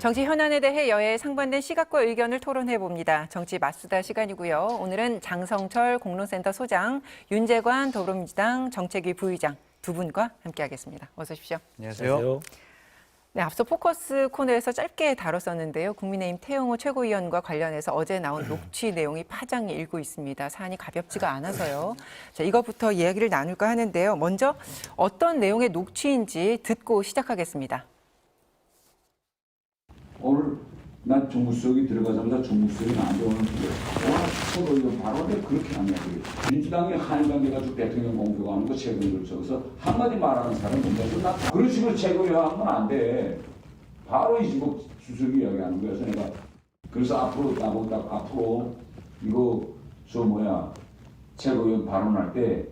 정치 현안에 대해 여야의 상반된 시각과 의견을 토론해 봅니다. 정치 맞수다 시간이고요. 오늘은 장성철 공론센터 소장, 윤재관 더불어민주당 정책위 부의장 두 분과 함께하겠습니다. 어서 오십시오. 안녕하세요. 네, 앞서 포커스 코너에서 짧게 다뤘었는데요. 국민의힘 태용호 최고위원과 관련해서 어제 나온 녹취 내용이 파장이 일고 있습니다. 사안이 가볍지가 않아서요. 자, 이것부터 이야기를 나눌까 하는데요. 먼저 어떤 내용의 녹취인지 듣고 시작하겠습니다. 오늘 난 정무수석이 들어가자마자 정무수석이 나한테 오늘 와 서로 이거 바로 왜 그렇게 하냐. 민주당이 한일 관계 가지고 대통령 공표하는 거 최근에 적어서 한마디 말하는 사람 뭔가 나 그런 식으로 최고위하면 안 돼. 바로 이진복 수석이 이야기하는 거여서 내가 그래서 앞으로 나보고 딱 앞으로 이거 저 뭐야 최고위원 발언할 때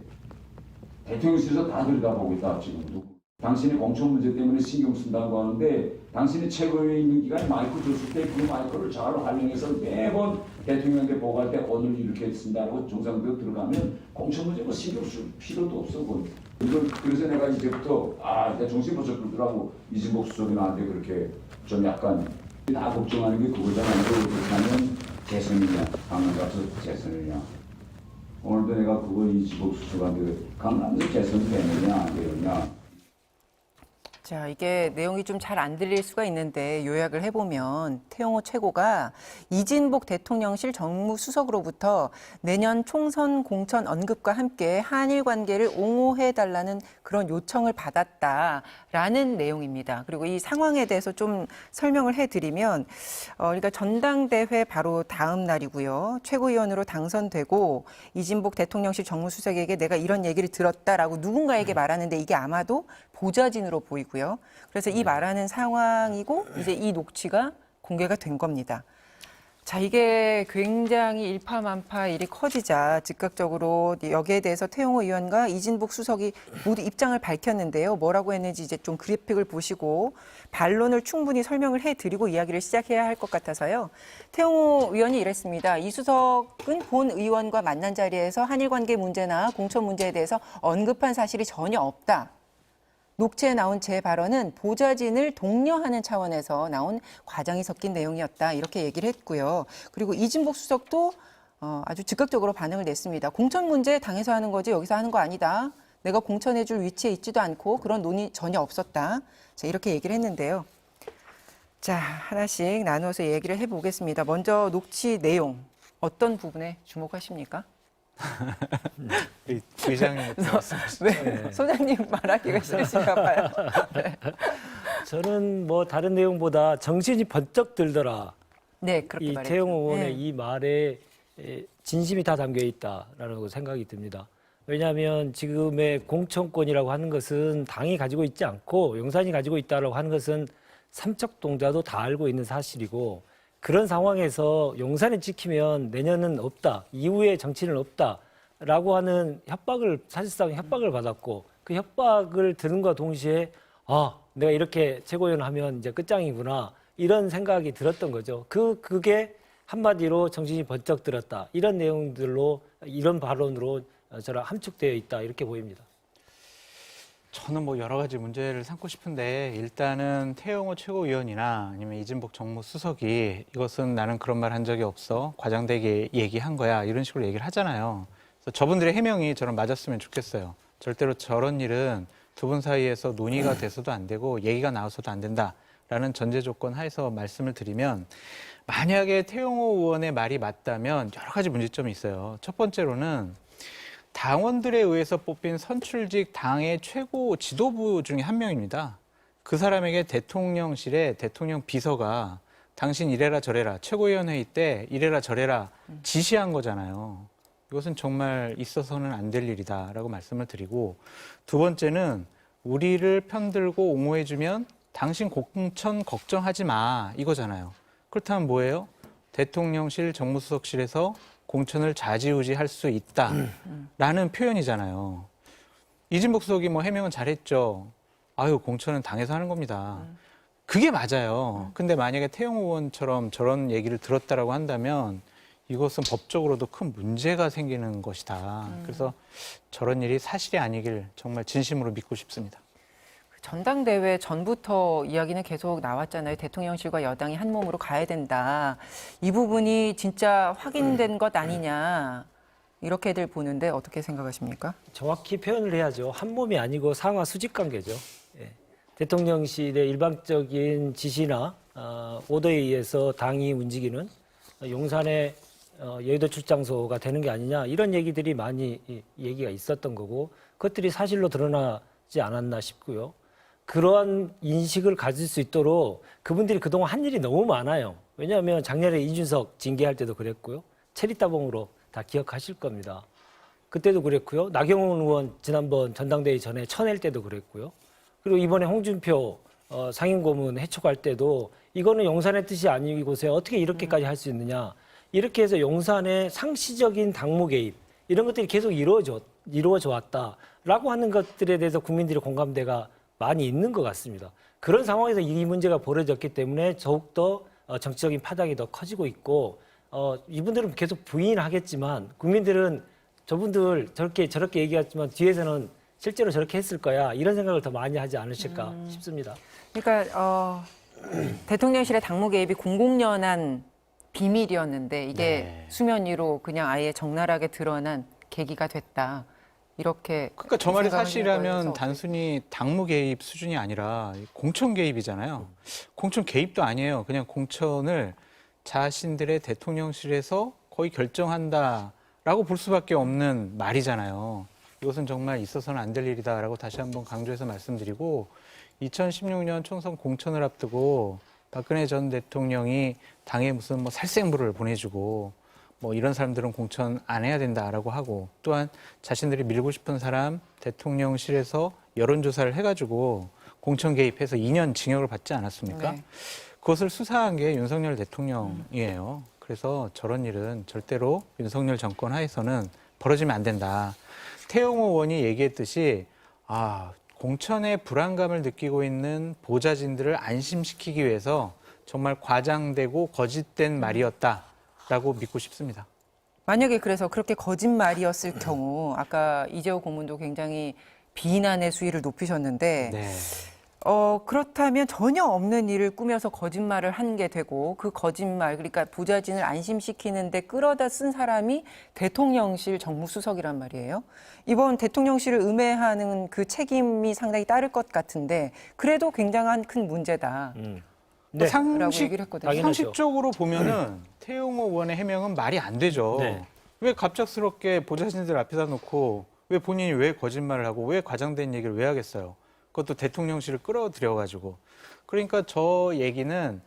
대통령실에서 다 들여다보고 있다 지금 누구 당신이 공천 문제 때문에 신경 쓴다고 하는데 당신이 최고위에 있는 기간에 마이크 줬을 때 그 마이크를 잘 활용해서 매번 대통령한테 보고할 때 오늘 이렇게 쓴다고 정상도 들어가면 공천 문제 뭐 신경 쓸 필요도 없어 그 이걸 그래서 내가 이제부터 아 내가 정신 벌써 들더라고. 이진복 수석이 나한테 그렇게 좀 약간 다 걱정하는 게 그거잖아. 이거 그렇게 하면 재선이냐? 강남 가서 재선이냐? 오늘도 내가 그거 이진복 수석한테 강남에서 재선이 되느냐 안 되느냐 자, 이게 내용이 좀 잘 안 들릴 수가 있는데 요약을 해보면 태영호 최고가 이진복 대통령실 정무수석으로부터 내년 총선 공천 언급과 함께 한일 관계를 옹호해달라는 그런 요청을 받았다라는 내용입니다. 그리고 이 상황에 대해서 좀 설명을 해드리면, 어, 그러니까 전당대회 바로 다음 날이고요. 최고위원으로 당선되고 이진복 대통령실 정무수석에게 내가 이런 얘기를 들었다라고 누군가에게 말하는데 이게 아마도 보좌진으로 보이고요. 그래서 이 말하는 상황이고 이제 이 녹취가 공개가 된 겁니다. 자, 이게 굉장히 일파만파 일이 커지자 즉각적으로 여기에 대해서 태용호 의원과 이진복 수석이 모두 입장을 밝혔는데요. 뭐라고 했는지 이제 좀 그래픽을 보시고 반론을 충분히 설명을 해드리고 이야기를 시작해야 할 것 같아서요. 태용호 의원이 이랬습니다. 이 수석은 본 의원과 만난 자리에서 한일 관계 문제나 공천 문제에 대해서 언급한 사실이 전혀 없다. 녹취에 나온 제 발언은 보좌진을 독려하는 차원에서 나온 과장이 섞인 내용이었다 이렇게 얘기를 했고요. 그리고 이진복 수석도 어, 아주 즉각적으로 반응을 냈습니다. 공천 문제 당에서 하는 거지 여기서 하는 거 아니다. 내가 공천해줄 위치에 있지도 않고 그런 논의 전혀 없었다. 자, 이렇게 얘기를 했는데요. 자 하나씩 나누어서 얘기를 해보겠습니다. 먼저 녹취 내용 어떤 부분에 주목하십니까? 우리 부회장님 왜 소장님 말하기가 싫으신가 봐요. 저는 뭐 다른 내용보다 정신이 번쩍 들더라. 네 그렇게 이 말했죠. 태영 의원의 네. 이 말에 에, 진심이 다 담겨 있다라는 생각이 듭니다. 왜냐하면 지금의 공천권이라고 하는 것은 당이 가지고 있지 않고 용산이 가지고 있다라고 하는 것은 삼척 동자도 다 알고 있는 사실이고 그런 상황에서 용산이 찍히면 내년은 없다, 이후에 정치는 없다라고 하는 협박을 사실상 협박을 받았고 그 협박을 들은과 동시에 아 내가 이렇게 최고위원 하면 이제 끝장이구나 이런 생각이 들었던 거죠. 그 그게 한마디로 정신이 번쩍 들었다 이런 내용들로 이런 발언으로 저랑 함축되어 있다 이렇게 보입니다. 저는 뭐 여러 가지 문제를 삼고 싶은데 일단은 태영호 최고위원이나 아니면 이진복 정무수석이 이것은 나는 그런 말 한 적이 없어 과장되게 얘기한 거야 이런 식으로 얘기를 하잖아요. 그래서 저분들의 해명이 저는 맞았으면 좋겠어요. 절대로 저런 일은 두 분 사이에서 논의가 돼서도 안 되고 얘기가 나와서도 안 된다라는 전제 조건 하에서 말씀을 드리면 만약에 태영호 의원의 말이 맞다면 여러 가지 문제점이 있어요. 첫 번째로는 당원들에 의해서 뽑힌 선출직 당의 최고 지도부 중에 한 명입니다. 그 사람에게 대통령실에 대통령 비서가 당신 이래라 저래라 최고위원회의 때 이래라 저래라 지시한 거잖아요. 이것은 정말 있어서는 안 될 일이다라고 말씀을 드리고 두 번째는 우리를 편들고 옹호해주면 당신 공천 걱정하지 마 이거잖아요. 그렇다면 뭐예요? 대통령실 정무수석실에서 공천을 좌지우지할 수 있다라는 표현이잖아요. 이진복 수석이 뭐 해명은 잘했죠. 아유 공천은 당에서 하는 겁니다. 그게 맞아요. 근데 만약에 태영 의원처럼 저런 얘기를 들었다라고 한다면 이것은 법적으로도 큰 문제가 생기는 것이다. 그래서 저런 일이 사실이 아니길 정말 진심으로 믿고 싶습니다. 전당대회 전부터 이야기는 계속 나왔잖아요. 대통령실과 여당이 한 몸으로 가야 된다. 이 부분이 진짜 확인된 것 아니냐. 이렇게들 보는데 어떻게 생각하십니까? 정확히 표현을 해야죠. 한 몸이 아니고 상하 수직 관계죠. 예. 대통령실의 일방적인 지시나 어, 오더에 의해서 당이 움직이는 용산의 어, 여의도 출장소가 되는 게 아니냐 이런 얘기들이 많이 이- 얘기가 있었던 거고 그것들이 사실로 드러나지 않았나 싶고요. 그러한 인식을 가질 수 있도록 그분들이 그동안 한 일이 너무 많아요. 왜냐하면 작년에 이준석 징계할 때도 그랬고요. 체리따봉으로 다 기억하실 겁니다. 그때도 그랬고요. 나경원 의원 지난번 전당대회 전에 쳐낼 때도 그랬고요. 그리고 이번에 홍준표 어, 상임고문 해촉할 때도 이거는 용산의 뜻이 아니고서 어떻게 이렇게까지 할 수 있느냐. 이렇게 해서 용산의 상시적인 당무 개입 이런 것들이 계속 이루어져 이루어져 왔다라고 하는 것들에 대해서 국민들의 공감대가 많이 있는 것 같습니다. 그런 상황에서 이 문제가 벌어졌기 때문에 더욱 더 어, 정치적인 파장이 더 커지고 있고 어, 이분들은 계속 부인하겠지만 국민들은 저분들 저렇게 저렇게 얘기했지만 뒤에서는 실제로 저렇게 했을 거야 이런 생각을 더 많이 하지 않으실까 싶습니다. 그러니까 어, 대통령실의 당무 개입이 공공연한 비밀이었는데 이게 네. 수면 위로 그냥 아예 적나라하게 드러난 계기가 됐다. 이렇게 그러니까 저 말이 사실이라면 단순히 당무 개입 수준이 아니라 공천 개입이잖아요. 공천 개입도 아니에요. 그냥 공천을 자신들의 대통령실에서 거의 결정한다라고 볼 수밖에 없는 말이잖아요. 이것은 정말 있어서는 안 될 일이다라고 다시 한번 강조해서 말씀드리고 2016년 총선 공천을 앞두고 박근혜 전 대통령이 당에 무슨 뭐 살생부를 보내주고 뭐 이런 사람들은 공천 안 해야 된다라고 하고 또한 자신들이 밀고 싶은 사람 대통령실에서 여론조사를 해가지고 공천 개입해서 2년 징역을 받지 않았습니까? 네. 그것을 수사한 게 윤석열 대통령이에요. 그래서 저런 일은 절대로 윤석열 정권 하에서는 벌어지면 안 된다. 태용호 의원이 얘기했듯이 아 공천의 불안감을 느끼고 있는 보좌진들을 안심시키기 위해서 정말 과장되고 거짓된 말이었다 라고 믿고 싶습니다. 만약에 그래서 그렇게 거짓말이었을 경우 아까 이재호 고문도 굉장히 비난의 수위를 높이셨는데 네. 어, 그렇다면 전혀 없는 일을 꾸며서 거짓말을 한 게 되고 그 거짓말 그러니까 보좌진을 안심시키는데 끌어다 쓴 사람이 대통령실 정무수석이란 말이에요. 이번 대통령실을 음해하는 그 책임이 상당히 따를 것 같은데 그래도 굉장한 큰 문제다. 음. 네. 상식 얘기를 했거든요. 당연하죠. 상식적으로 보면은 태용호 의원의 해명은 말이 안 되죠. 네. 왜 갑작스럽게 보좌진들 앞에다 놓고 왜 본인이 왜 거짓말을 하고 왜 과장된 얘기를 왜 하겠어요? 그것도 대통령실을 끌어들여 가지고. 그러니까 저 얘기는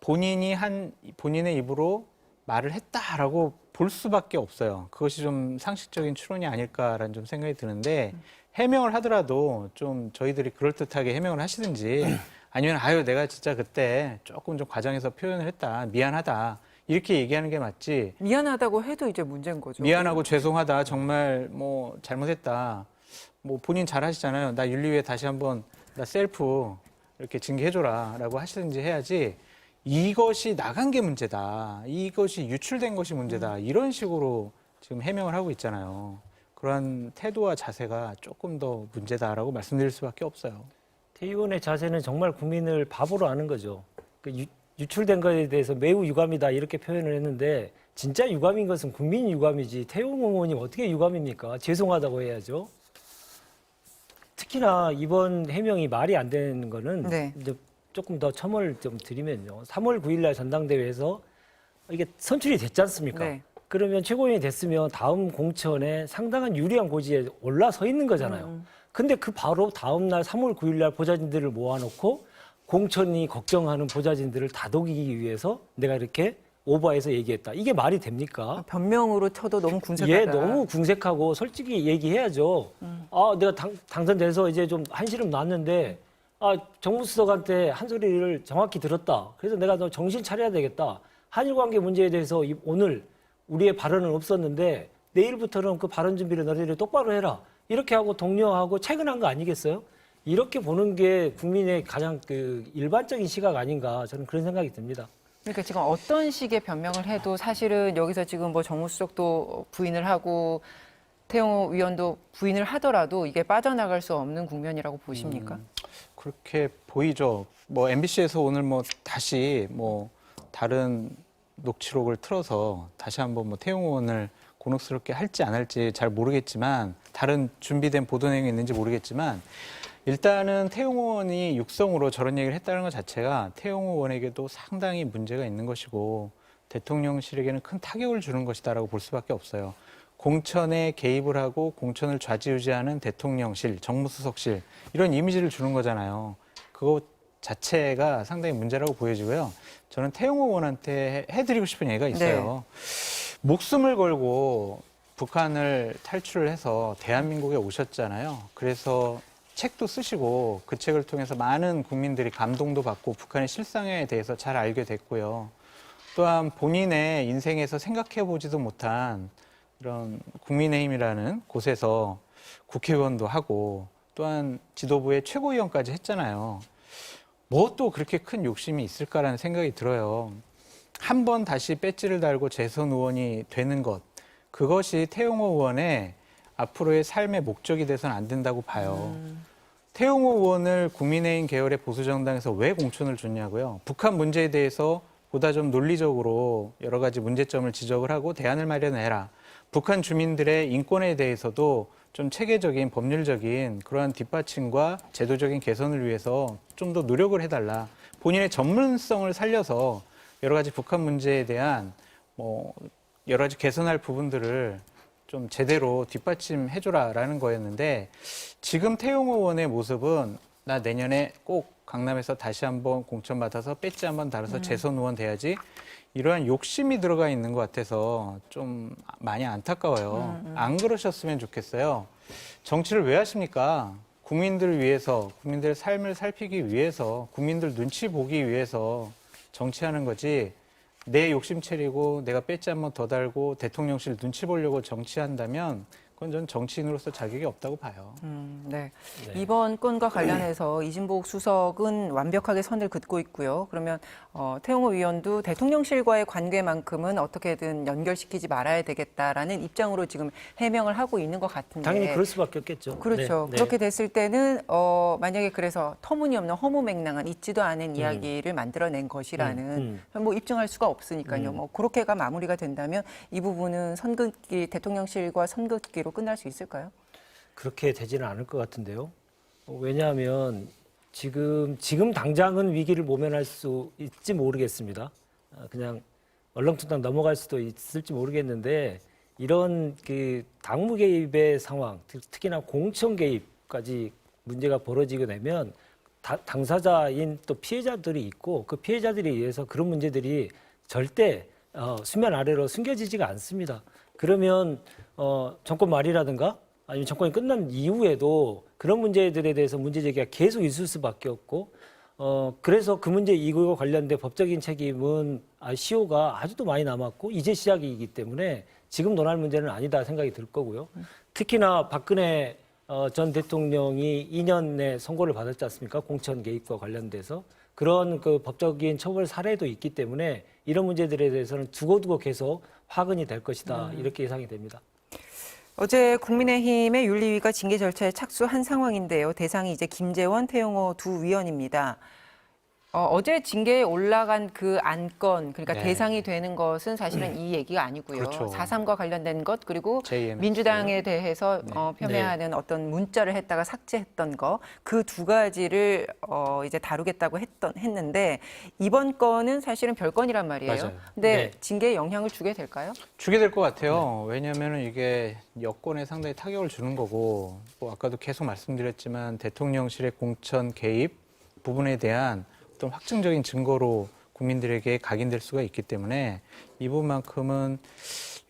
본인이 한 본인의 입으로 말을 했다라고 볼 수밖에 없어요. 그것이 좀 상식적인 추론이 아닐까라는 좀 생각이 드는데 해명을 하더라도 좀 저희들이 그럴듯하게 해명을 하시든지 아니면 아유 내가 진짜 그때 조금 좀 과장해서 표현을 했다 미안하다 이렇게 얘기하는 게 맞지? 미안하다고 해도 이제 문제인 거죠. 미안하고 죄송하다 정말 뭐 잘못했다. 뭐 본인 잘 하시잖아요. 나 윤리위에 다시 한번 나 셀프 이렇게 징계해줘라라고 하시든지 해야지. 이것이 나간 게 문제다. 이것이 유출된 것이 문제다. 이런 식으로 지금 해명을 하고 있잖아요. 그러한 태도와 자세가 조금 더 문제다라고 말씀드릴 수밖에 없어요. 태 의원의 자세는 정말 국민을 바보로 하는 거죠. 그 유, 유출된 것에 대해서 매우 유감이다 이렇게 표현을 했는데 진짜 유감인 것은 국민 유감이지 태용 의원님 어떻게 유감입니까? 죄송하다고 해야죠. 특히나 이번 해명이 말이 안 되는 거는 네. 이제 조금 더 첨언을 좀 드리면요. 3월 9일날 전당대회에서 이게 선출이 됐지 않습니까? 네. 그러면 최고위원이 됐으면 다음 공천에 상당한 유리한 고지에 올라서 있는 거잖아요. 근데 그 바로 다음 날 3월 9일 날 보좌진들을 모아놓고 공천이 걱정하는 보좌진들을 다독이기 위해서 내가 이렇게 오버해서 얘기했다. 이게 말이 됩니까? 변명으로 쳐도 너무 군색하다. 예, 너무 궁색하고 솔직히 얘기해야죠. 아, 내가 당, 당선돼서 이제 좀 한시름 났는데 아, 정무수석한테 한 소리를 정확히 들었다. 그래서 내가 너 정신 차려야 되겠다. 한일 관계 문제에 대해서 이- 오늘 우리의 발언은 없었는데 내일부터는 그 발언 준비를 너희들이 똑바로 해라. 이렇게 하고 독려하고 퇴근한 거 아니겠어요? 이렇게 보는 게 국민의 가장 그 일반적인 시각 아닌가 저는 그런 생각이 듭니다. 그러니까 지금 어떤 식의 변명을 해도 사실은 여기서 지금 뭐 정무수석도 부인을 하고 태영호 위원도 부인을 하더라도 이게 빠져나갈 수 없는 국면이라고 보십니까? 그렇게 보이죠. 뭐 MBC에서 오늘 뭐 다시 뭐 다른 녹취록을 틀어서 다시 한번 뭐 태용 의원을 곤혹스럽게 할지 안 할지 잘 모르겠지만 다른 준비된 보도 내용이 있는지 모르겠지만 일단은 태용 의원이 육성으로 저런 얘기를 했다는 것 자체가 태용 의원에게도 상당히 문제가 있는 것이고 대통령실에게는 큰 타격을 주는 것이다라고 볼 수밖에 없어요. 공천에 개입을 하고 공천을 좌지우지하는 대통령실, 정무수석실 이런 이미지를 주는 거잖아요. 그거 자체가 상당히 문제라고 보여지고요. 저는 태용 의원한테 해- 해드리고 싶은 얘기가 있어요. 목숨을 걸고 북한을 탈출을 해서 대한민국에 오셨잖아요. 그래서 책도 쓰시고 그 책을 통해서 많은 국민들이 감동도 받고 북한의 실상에 대해서 잘 알게 됐고요. 또한 본인의 인생에서 생각해 보지도 못한 이런 국민의힘이라는 곳에서 국회의원도 하고 또한 지도부의 최고위원까지 했잖아요. 뭐 또 그렇게 큰 욕심이 있을까라는 생각이 들어요. 한 번 다시 배지를 달고 재선 의원이 되는 것, 그것이 태용호 의원의 앞으로의 삶의 목적이 돼서는 안 된다고 봐요. 태용호 의원을 국민의힘 계열의 보수정당에서 왜 공천을 줬냐고요. 북한 문제에 대해서 보다 좀 논리적으로 여러 가지 문제점을 지적을 하고 대안을 마련해라. 북한 주민들의 인권에 대해서도 좀 체계적인 법률적인 그러한 뒷받침과 제도적인 개선을 위해서 좀 더 노력을 해달라. 본인의 전문성을 살려서 여러 가지 북한 문제에 대한 뭐 여러 가지 개선할 부분들을 좀 제대로 뒷받침해줘라라는 거였는데 지금 태용 의원의 모습은 나 내년에 꼭 강남에서 다시 한번 공천 받아서 배지 한번 달아서 재선 의원 돼야지 이러한 욕심이 들어가 있는 것 같아서 좀 많이 안타까워요. 안 그러셨으면 좋겠어요. 정치를 왜 하십니까? 국민들을 위해서, 국민들의 삶을 살피기 위해서, 국민들 눈치 보기 위해서 정치하는 거지. 내 욕심 차리고 내가 배지 한 번 더 달고 대통령실 눈치 보려고 정치한다면 그건 전 정치인으로서 자격이 없다고 봐요. 음, 네. 네. 이번 건과 관련해서 이진복 수석은 완벽하게 선을 긋고 있고요. 그러면 어, 태용호 위원도 대통령실과의 관계만큼은 어떻게든 연결시키지 말아야 되겠다라는 입장으로 지금 해명을 하고 있는 것 같은데. 당연히 그럴 수밖에 없겠죠. 그렇죠. 네, 네. 그렇게 됐을 때는 어, 만약에 그래서 터무니없는 허무맹랑한 있지도 않은 이야기를 만들어낸 것이라는 음, 뭐 입증할 수가 없으니까요. 음. 뭐 그렇게가 마무리가 된다면 이 부분은 선긋기 대통령실과 선긋기로 끝날 수 있을까요? 그렇게 되지는 않을 것 같은데요. 어, 왜냐하면 지금 지금 당장은 위기를 모면할 수 있지 모르겠습니다. 아, 그냥 얼렁뚱땅 넘어갈 수도 있을지 모르겠는데 이런 그 당무 개입의 상황, 특- 특히나 공천 개입까지 문제가 벌어지게 되면 다- 당사자인 또 피해자들이 있고 그 피해자들에 의해서 그런 문제들이 절대 어, 수면 아래로 숨겨지지가 않습니다. 그러면 어, 정권 말이라든가 아니면 정권이 끝난 이후에도 그런 문제들에 대해서 문제 제기가 계속 있을 수밖에 없고 어, 그래서 그 문제 이거와 관련된 법적인 책임은 아, 시효가 아직도 많이 남았고 이제 시작이기 때문에 지금 논할 문제는 아니다 생각이 들 거고요. 특히나 박근혜 어, 전 대통령이 2년 내 선고를 받았지 않습니까? 공천 개입과 관련돼서 그런 그 법적인 처벌 사례도 있기 때문에 이런 문제들에 대해서는 두고두고 계속 화근이 될 것이다 이렇게 예상이 됩니다. 어제 국민의힘의 윤리위가 징계 절차에 착수한 상황인데요. 대상이 이제 김재원, 태용호 두 위원입니다. 어, 제 징계에 올라간 그 안건, 그러니까 네. 대상이 되는 것은 사실은 이 얘기가 아니고요. 그렇죠. 4.3과 관련된 것, 그리고 JMS. 민주당에 대해서 네. 어, 폄훼하는 어떤 문자를 했다가 삭제했던 거, 그 두 가지를 어, 이제 다루겠다고 했던, 했는데, 이번 건은 사실은 별건이란 말이에요. 맞아요. 근데 네. 징계에 영향을 주게 될까요? 주게 될 것 같아요. 왜냐하면 이게 여권에 상당히 타격을 주는 거고, 뭐 아까도 계속 말씀드렸지만 대통령실의 공천 개입 부분에 대한 어떤 확증적인 증거로 국민들에게 각인될 수가 있기 때문에 이 부분만큼은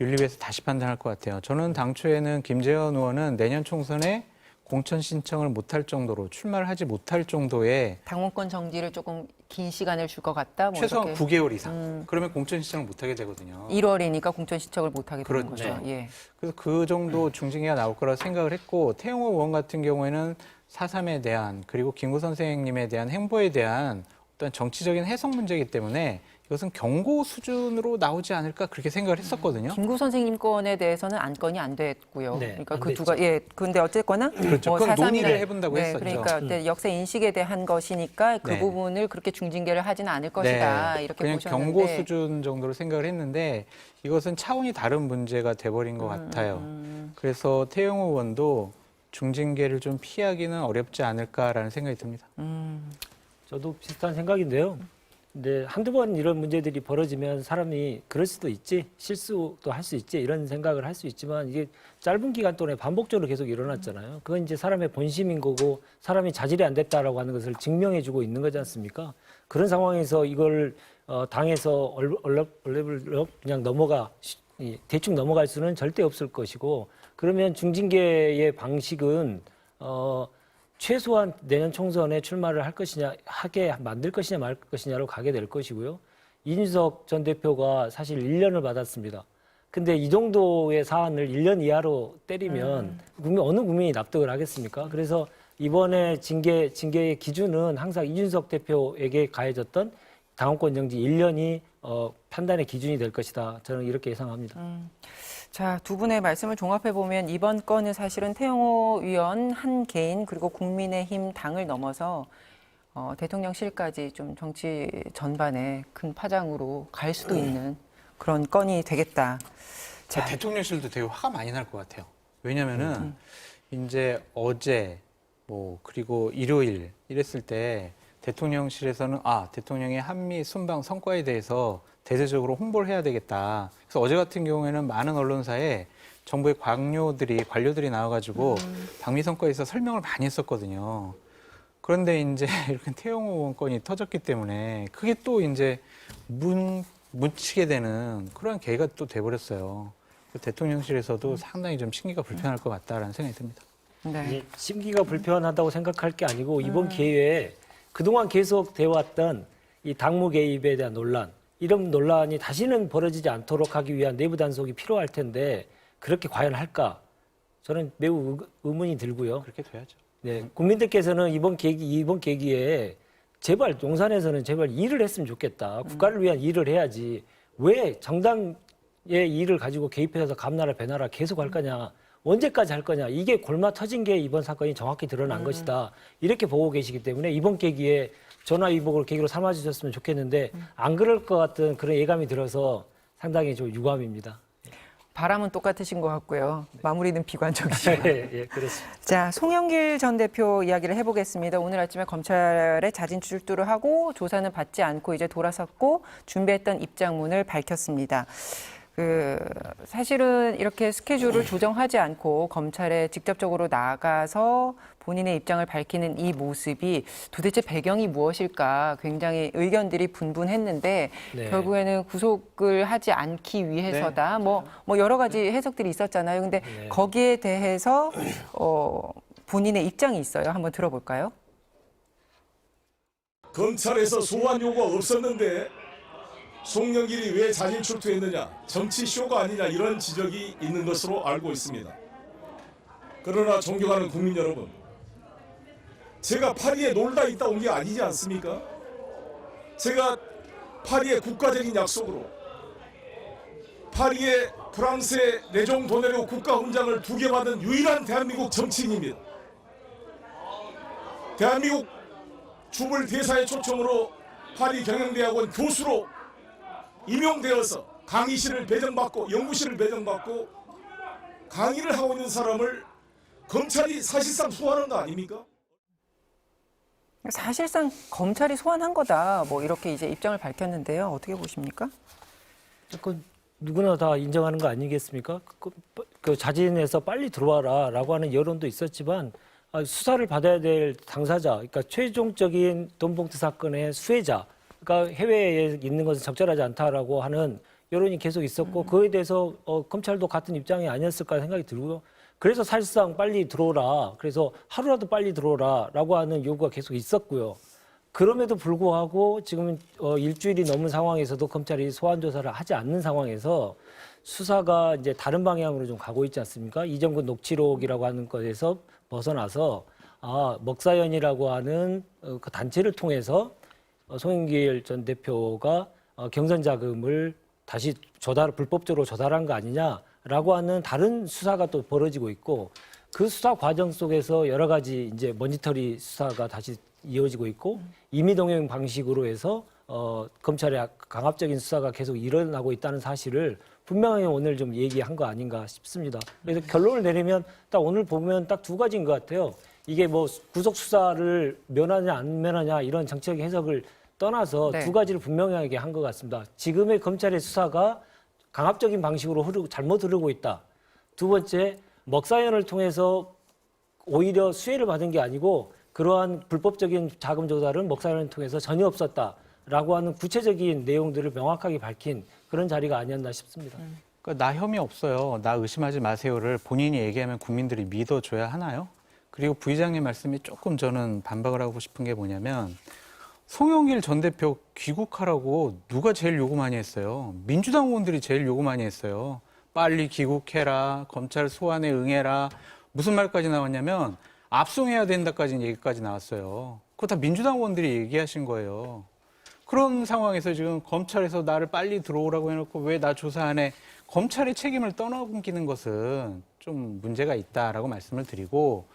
윤리위에서 다시 판단할 것 같아요. 저는 당초에는 김재현 의원은 내년 총선에 공천 신청을 못할 정도로 출마를 하지 못할 정도의 당원권 정지를 조금 긴 시간을 줄 것 같다. 뭐 최소한 이렇게. 9개월 이상. 음. 그러면 공천 신청을 못하게 되거든요. 1월이니까 공천 신청을 못 하게 되는 그렇죠. 거죠. 예. 그래서 그 정도 중징계가 나올 거라 생각을 했고 태용호 의원 같은 경우에는 4.3에 대한 그리고 김구 선생님에 대한 행보에 대한 어떤 정치적인 해석 문제이기 때문에 이것은 경고 수준으로 나오지 않을까 그렇게 생각을 했었거든요. 김구 선생님 건에 대해서는 안건이 안 됐고요. 네, 그러니까 안 그 됐죠. 두가 예. 근데 어쨌거나 그렇죠. 그건 4.3이나 논의를 해본다고 네, 했었죠. 그러니까 음. 어때 역사 인식에 대한 것이니까 그 네. 부분을 그렇게 중징계를 하지는 않을 것이다 이렇게 그냥 보셨는데 경고 수준 정도로 생각을 했는데 이것은 차원이 다른 문제가 돼버린 음, 것 같아요. 그래서 태영 의원도 중징계를 좀 피하기는 어렵지 않을까라는 생각이 듭니다. 저도 비슷한 생각인데요. 근데 한두 번 이런 문제들이 벌어지면 사람이 그럴 수도 있지, 실수도 할 수 있지, 이런 생각을 할 수 있지만 이게 짧은 기간 동안에 반복적으로 계속 일어났잖아요. 그건 이제 사람의 본심인 거고 사람이 자질이 안 됐다라고 하는 것을 증명해 주고 있는 거지 않습니까? 그런 상황에서 이걸 어, 당해서 얼- 얼레벌떡 그냥 넘어가, 대충 넘어갈 수는 절대 없을 것이고 그러면 중징계의 방식은 어, 최소한 내년 총선에 출마를 할 것이냐 하게 만들 것이냐 말 것이냐로 가게 될 것이고요. 이준석 전 대표가 사실 1년을 받았습니다. 근데 이 정도의 사안을 1년 이하로 때리면 국민 어느 국민이 납득을 하겠습니까? 그래서 이번에 징계 징계의 기준은 항상 이준석 대표에게 가해졌던 당원권 정지 1년이 어, 판단의 기준이 될 것이다. 저는 이렇게 예상합니다. 자, 두 분의 말씀을 종합해 보면 이번 건은 사실은 태영호 위원 한 개인 그리고 국민의힘 당을 넘어서 어, 대통령실까지 좀 정치 전반에 큰 파장으로 갈 수도 있는 그런 건이 되겠다. 자, 대통령실도 되게 화가 많이 날 것 같아요. 왜냐면은 이제 어제 뭐 그리고 일요일 이랬을 때 대통령실에서는 아 대통령의 한미 순방 성과에 대해서 대대적으로 홍보를 해야 되겠다. 그래서 어제 같은 경우에는 많은 언론사에 정부의 관료들이 관료들이 나와가지고 방미 성과에서 설명을 많이 했었거든요. 그런데 이제 이렇게 태영호 의원 건이 터졌기 때문에 그게 또 이제 문 묻히게 되는 그런 계기가 또 돼버렸어요. 그래서 대통령실에서도 상당히 좀 심기가 불편할 것 같다라는 생각이 듭니다. 네. 심기가 불편하다고 생각할 게 아니고 이번 기회에 그동안 계속 돼왔던 이 당무 개입에 대한 논란 이런 논란이 다시는 벌어지지 않도록 하기 위한 내부 단속이 필요할 텐데 그렇게 과연 할까? 저는 매우 의- 의문이 들고요. 그렇게 돼야죠. 네, 국민들께서는 이번 계기 이번 계기에 제발 용산에서는 제발 일을 했으면 좋겠다. 국가를 위한 일을 해야지. 왜 정당의 일을 가지고 개입해서 감나라 배나라 계속 할 거냐? 언제까지 할 거냐? 이게 골마 터진 게 이번 사건이 정확히 드러난 것이다. 이렇게 보고 계시기 때문에 이번 계기에 전화위복을 계기로 삼아주셨으면 좋겠는데 안 그럴 것 같은 그런 예감이 들어서 상당히 좀 유감입니다. 바람은 똑같으신 것 같고요. 마무리는 비관적이시고. 예, 예, 그렇습니다. 자, 송영길 전 대표 이야기를 해보겠습니다. 오늘 아침에 검찰에 자진 출두를 하고 조사는 받지 않고 이제 돌아섰고 준비했던 입장문을 밝혔습니다. 그 사실은 이렇게 스케줄을 조정하지 않고 검찰에 직접적으로 나가서 본인의 입장을 밝히는 이 모습이 도대체 배경이 무엇일까 굉장히 의견들이 분분했는데 네. 결국에는 구속을 하지 않기 위해서다. 뭐, 뭐 여러 가지 해석들이 있었잖아요. 근데 네. 거기에 대해서 어, 본인의 입장이 있어요. 한번 들어볼까요? 검찰에서 소환 요구가 없었는데 송영길이 왜 자진 출두했느냐 정치 쇼가 아니냐 이런 지적이 있는 것으로 알고 있습니다. 그러나 존경하는 국민 여러분 제가 파리에 놀다 있다 온 게 아니지 않습니까? 제가 파리의 국가적인 약속으로 파리에 프랑스의 레종 도네로 국가 훈장을 두 개 받은 유일한 대한민국 정치인입니다. 대한민국 주불 대사의 초청으로 파리 경영대학원 교수로 임용되어서 강의실을 배정받고 연구실을 배정받고 강의를 하고 있는 사람을 검찰이 사실상 소환한 거 아닙니까? 사실상 검찰이 소환한 거다. 뭐 이렇게 이제 입장을 밝혔는데요. 어떻게 보십니까? 그 누구나 다 인정하는 거 아니겠습니까? 그, 그 자진해서 빨리 들어와라라고 하는 여론도 있었지만 아, 수사를 받아야 될 당사자, 그러니까 최종적인 돈봉투 사건의 수혜자, 그러니까 해외에 있는 것은 적절하지 않다라고 하는 여론이 계속 있었고 그에 대해서 어, 검찰도 같은 입장이 아니었을까 생각이 들고요. 그래서 사실상 빨리 들어오라. 그래서 하루라도 빨리 들어오라라고 하는 요구가 계속 있었고요. 그럼에도 불구하고 지금 어, 일주일이 넘은 상황에서도 검찰이 소환 조사를 하지 않는 상황에서 수사가 이제 다른 방향으로 좀 가고 있지 않습니까? 이정근 녹취록이라고 하는 것에서 벗어나서 아 먹사연이라고 하는 어, 그 단체를 통해서 어, 송영길 전 대표가 어, 경선 자금을 다시 조달 불법적으로 조달한 거 아니냐라고 하는 다른 수사가 또 벌어지고 있고 그 수사 과정 속에서 여러 가지 이제 모니터리 수사가 다시 이어지고 있고 임의 동행 방식으로 해서 어, 검찰의 강압적인 수사가 계속 일어나고 있다는 사실을 분명히 오늘 좀 얘기한 거 아닌가 싶습니다. 그래서 결론을 내리면 딱 오늘 보면 딱 두 가지인 것 같아요. 이게 뭐 구속 수사를 면하냐 안 면하냐 이런 정치적인 해석을 떠나서 네. 두 가지를 분명하게 한 것 같습니다. 지금의 검찰의 수사가 강압적인 방식으로 흐르고 잘못 흐르고 있다. 두 번째 먹사연을 통해서 오히려 수혜를 받은 게 아니고 그러한 불법적인 자금 조달은 먹사연을 통해서 전혀 없었다라고 하는 구체적인 내용들을 명확하게 밝힌 그런 자리가 아니었나 싶습니다. 그러니까 나 혐의 없어요. 나 의심하지 마세요를 본인이 얘기하면 국민들이 믿어줘야 하나요? 그리고 부의장님 말씀이 조금 저는 반박을 하고 싶은 게 뭐냐면 송영길 전 대표 귀국하라고 누가 제일 요구 많이 했어요? 민주당 의원들이 제일 요구 많이 했어요. 빨리 귀국해라, 검찰 소환에 응해라. 무슨 말까지 나왔냐면 압송해야 된다까지 얘기까지 나왔어요. 그거 다 민주당 의원들이 얘기하신 거예요. 그런 상황에서 지금 검찰에서 나를 빨리 들어오라고 해놓고 왜 나 조사 안 해? 검찰의 책임을 떠넘기는 것은 좀 문제가 있다라고 말씀을 드리고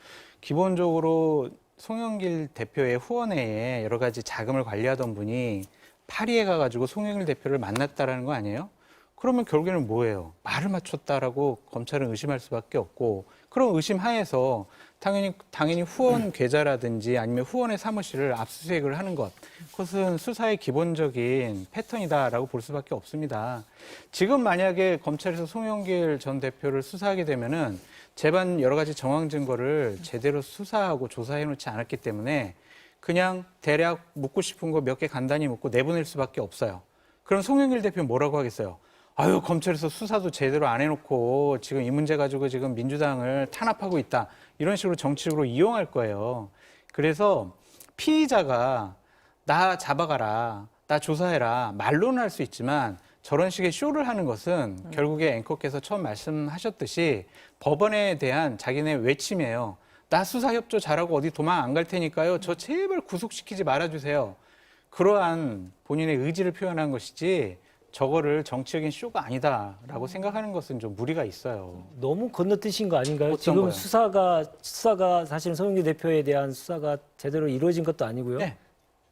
기본적으로 송영길 대표의 후원회에 여러 가지 자금을 관리하던 분이 파리에 가가지고 송영길 대표를 만났다라는 거 아니에요? 그러면 결국에는 뭐예요? 말을 맞췄다라고 검찰은 의심할 수밖에 없고 그런 의심 하에서 당연히 당연히 후원 계좌라든지 아니면 후원의 사무실을 압수수색을 하는 것 그것은 수사의 기본적인 패턴이다라고 볼 수밖에 없습니다. 지금 만약에 검찰에서 송영길 전 대표를 수사하게 되면은 재반 여러 가지 정황 증거를 제대로 수사하고 조사해 놓지 않았기 때문에 그냥 대략 묻고 싶은 거 몇 개 간단히 묻고 내보낼 수밖에 없어요. 그럼 송영길 대표는 뭐라고 하겠어요? 아유, 검찰에서 수사도 제대로 안 해놓고 지금 이 문제 가지고 지금 민주당을 탄압하고 있다. 이런 식으로 정치적으로 이용할 거예요. 그래서 피의자가 나 잡아가라, 나 조사해라, 말로는 할 수 있지만 저런 식의 쇼를 하는 것은 결국에 앵커께서 처음 말씀하셨듯이 법원에 대한 자기네 외침이에요. 나 수사 협조 잘하고 어디 도망 안 갈 테니까요. 저 제발 구속시키지 말아주세요. 그러한 본인의 의지를 표현한 것이지 저거를 정치적인 쇼가 아니다라고 생각하는 것은 좀 무리가 있어요. 너무 건너뛰신 거 아닌가요? 지금 거요? 수사가 수사가 사실 송영길 대표에 대한 수사가 제대로 이루어진 것도 아니고요. 네.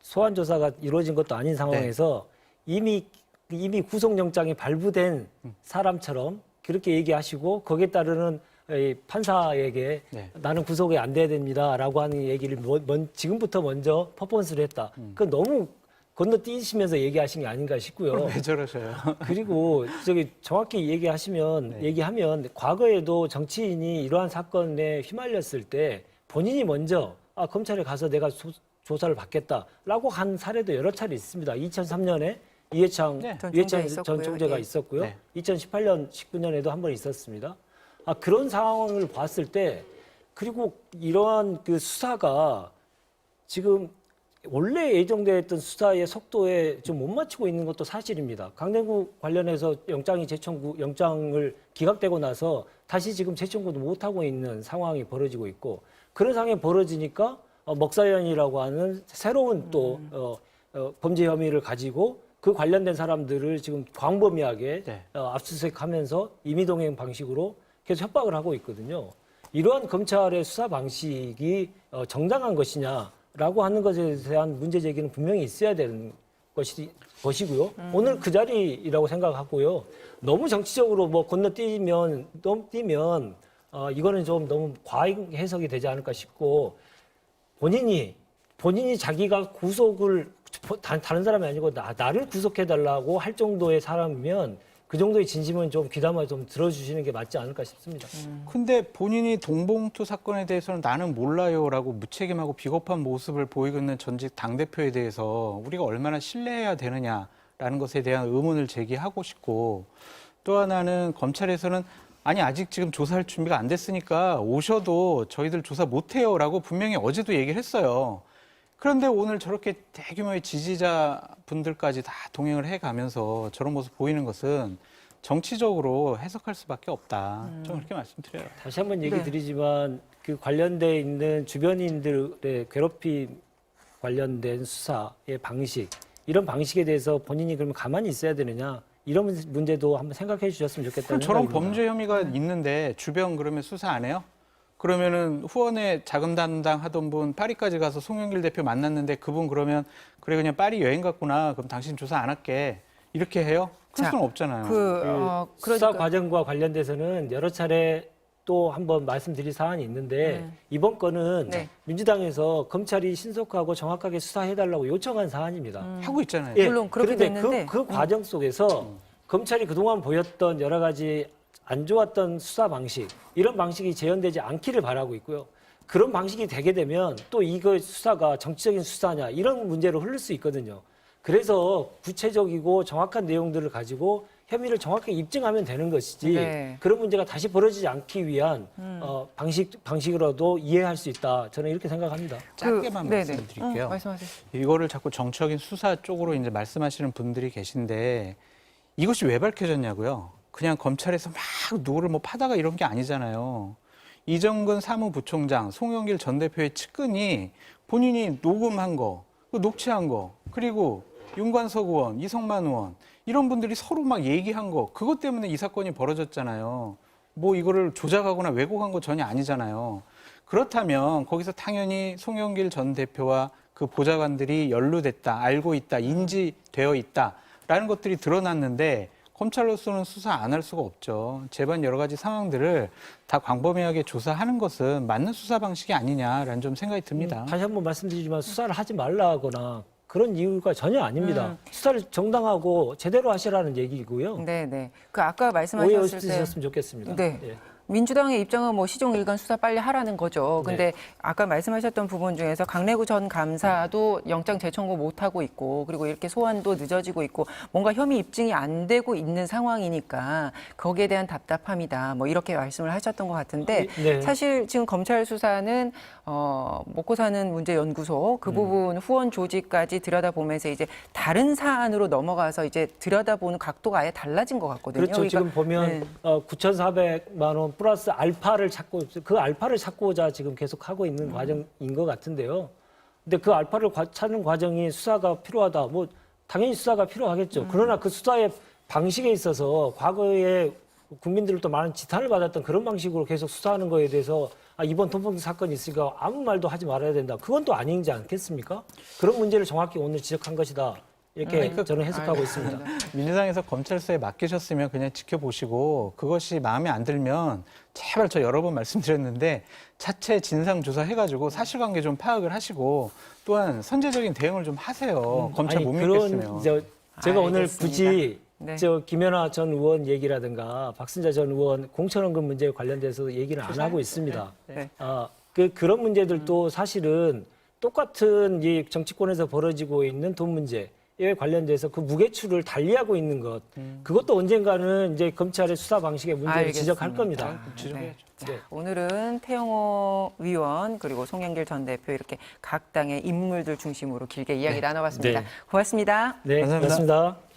소환 조사가 이루어진 것도 아닌 상황에서 이미 이미 구속영장이 발부된 사람처럼 그렇게 얘기하시고 거기에 따르는 이 판사에게 네. 나는 구속이 안 돼야 됩니다라고 하는 얘기를 먼- 먼- 지금부터 먼저 퍼포먼스를 했다. 음. 그 너무 건너뛰시면서 얘기하신 게 아닌가 싶고요. 왜 저러셔요? 그리고 저기 정확히 얘기하시면 네. 얘기하면 과거에도 정치인이 이러한 사건에 휘말렸을 때 본인이 먼저 아 검찰에 가서 내가 조, 조사를 받겠다라고 한 사례도 여러 차례 있습니다. 2003년에 이해창 네. 전 이해창. 총재가 예. 있었고요. 네. 2018년 19년에도 한 번 있었습니다. 아 그런 상황을 봤을 때 그리고 이러한 그 수사가 지금 원래 예정되어 있던 수사의 속도에 좀 못 맞추고 있는 것도 사실입니다. 강대구 관련해서 영장이 재청구 영장을 기각되고 나서 다시 지금 재청구도 못 하고 있는 상황이 벌어지고 있고 그런 상황이 벌어지니까 어, 먹사연이라고 하는 새로운 또 어, 어, 범죄 혐의를 가지고 그 관련된 사람들을 지금 광범위하게 네. 어, 압수수색하면서 임의동행 방식으로 계속 협박을 하고 있거든요. 이러한 검찰의 수사 방식이 어, 정당한 것이냐라고 하는 것에 대한 문제 제기는 분명히 있어야 되는 것이 것이고요. 오늘 그 자리라고 생각하고요. 너무 정치적으로 뭐 건너뛰면 넘뛰면 어, 이거는 좀 너무 과잉 해석이 되지 않을까 싶고 본인이 본인이 자기가 구속을 다- 다른 사람이 아니고 나, 나를 구속해 달라고 할 정도의 사람이면 그 정도의 진심은 좀 귀담아 좀 들어주시는 게 맞지 않을까 싶습니다. 근데 본인이 동봉투 사건에 대해서는 나는 몰라요라고 무책임하고 비겁한 모습을 보이고 있는 전직 당대표에 대해서 우리가 얼마나 신뢰해야 되느냐라는 것에 대한 의문을 제기하고 싶고 또 하나는 검찰에서는 아니 아직 지금 조사할 준비가 안 됐으니까 오셔도 저희들 조사 못 해요라고 분명히 어제도 얘기를 했어요. 그런데 오늘 저렇게 대규모의 지지자 분들까지 다 동행을 해 가면서 저런 모습 보이는 것은 정치적으로 해석할 수밖에 없다. 좀 그렇게 말씀드려요. 다시 한번 얘기 네. 드리지만 그 관련돼 있는 주변인들의 괴롭힘과 관련된 수사의 방식 이런 방식에 대해서 본인이 그러면 가만히 있어야 되느냐 이런 문- 문제도 한번 생각해 주셨으면 좋겠다는 그럼 저런. 범죄 혐의가 있는데 주변 그러면 수사 안 해요? 그러면은 후원에 자금 담당 하던 분 파리까지 가서 송영길 대표 만났는데 그분 그러면 그래 그냥 파리 여행 갔구나 그럼 당신 조사 안 할게 이렇게 해요? 그럴 자, 수는 없잖아요. 그, 그 어, 수사 그러니까 과정과 관련돼서는 여러 차례 또 한번 말씀드릴 사안이 있는데 음. 이번 건은 네. 민주당에서 검찰이 신속하고 정확하게 수사해달라고 요청한 사안입니다. 하고 있잖아요. 예. 물론 그렇게 그런데 됐는데, 그, 그 과정 속에서 검찰이 그동안 보였던 여러 가지 안 좋았던 수사 방식 이런 방식이 재현되지 않기를 바라고 있고요. 그런 방식이 되게 되면 또 이거 수사가 정치적인 수사냐 이런 문제로 흐를 수 있거든요. 그래서 구체적이고 정확한 내용들을 가지고 혐의를 정확하게 입증하면 되는 것이지 네. 음. 그런 문제가 다시 벌어지지 않기 위한 어, 방식 방식으로도 이해할 수 있다. 저는 이렇게 생각합니다. 짧게만 네네. 말씀드릴게요. 응, 말씀하세요. 이거를 자꾸 정적인 수사 쪽으로 이제 말씀하시는 분들이 계신데 이것이 왜 밝혀졌냐고요? 그냥 검찰에서 막 누구를 뭐 파다가 이런 게 아니잖아요. 이정근 사무부총장, 송영길 전 대표의 측근이 본인이 녹음한 거, 그 녹취한 거, 그리고 윤관석 의원, 이성만 의원 이런 분들이 서로 막 얘기한 거, 그것 때문에 이 사건이 벌어졌잖아요. 뭐 이거를 조작하거나 왜곡한 거 전혀 아니잖아요. 그렇다면 거기서 당연히 송영길 전 대표와 그 보좌관들이 연루됐다, 알고 있다, 인지되어 있다라는 것들이 드러났는데 검찰로서는 수사 안 할 수가 없죠. 재반 여러 가지 상황들을 다 광범위하게 조사하는 것은 맞는 수사 방식이 아니냐라는 좀 생각이 듭니다. 다시 한번 말씀드리지만 수사를 하지 말라거나 그런 이유가 전혀 아닙니다. 음. 수사를 정당하고 제대로 하시라는 얘기고요. 네, 네. 그 아까 오해 말씀하셨을 때 없으셨으면 좋겠습니다. 네. 예. 민주당의 입장은 뭐 시종 일관 수사 빨리 하라는 거죠. 근데 아까 말씀하셨던 부분 중에서 강래구 전 감사도 영장 재청구 못 하고 있고 그리고 이렇게 소환도 늦어지고 있고 뭔가 혐의 입증이 안 되고 있는 상황이니까 거기에 대한 답답함이다. 뭐 이렇게 말씀을 하셨던 것 같은데 네. 사실 지금 검찰 수사는 어 먹고 사는 문제 연구소 음. 그 부분 후원 조직까지 들여다보면서 이제 다른 사안으로 넘어가서 이제 들여다보는 각도가 아예 달라진 것 같거든요. 그렇죠. 그러니까 지금 보면 네. 어, 9,400만 원 플러스 알파를 찾고 그 알파를 찾고자 지금 계속 하고 음. 있는 과정인 것 같은데요. 근데 그 알파를 과- 찾는 과정이 수사가 필요하다. 뭐 당연히 수사가 필요하겠죠. 음. 그러나 그 수사의 방식에 있어서 과거에 국민들로부터 많은 지탄을 받았던 그런 방식으로 계속 수사하는 거에 대해서 아, 이번 돈봉투 사건이 있으니까 아무 말도 하지 말아야 된다. 그건 또 아니지 않겠습니까? 그런 문제를 정확히 오늘 지적한 것이다. 이렇게 음. 저는 해석하고 있습니다. 민주당에서 검찰 수사에 맡기셨으면 그냥 지켜보시고 그것이 마음에 안 들면 제발 저 여러 번 말씀드렸는데 차체 진상 조사 해가지고 사실관계 좀 파악을 하시고 또한 선제적인 대응을 좀 하세요. 검찰 아니, 못 그런 믿겠으면. 저, 제가 오늘 알겠습니다. 굳이 네. 저 김연아 전 의원 얘기라든가 박순자 전 의원 공천원금 문제 관련돼서 얘기는 안 하고 있습니다. 네. 아, 그 그런 문제들도 사실은 똑같은 이 정치권에서 벌어지고 있는 돈 문제 에 관련돼서 그 무게추를 달리하고 있는 것 그것도 언젠가는 이제 검찰의 수사 방식의 문제를 알겠습니다. 지적할 겁니다. 지적해야죠. 자, 네. 오늘은 태영호 의원 그리고 송영길 전 대표 이렇게 각 당의 인물들 중심으로 길게 이야기 나눠봤습니다. 네. 고맙습니다. 네, 감사합니다. 고맙습니다.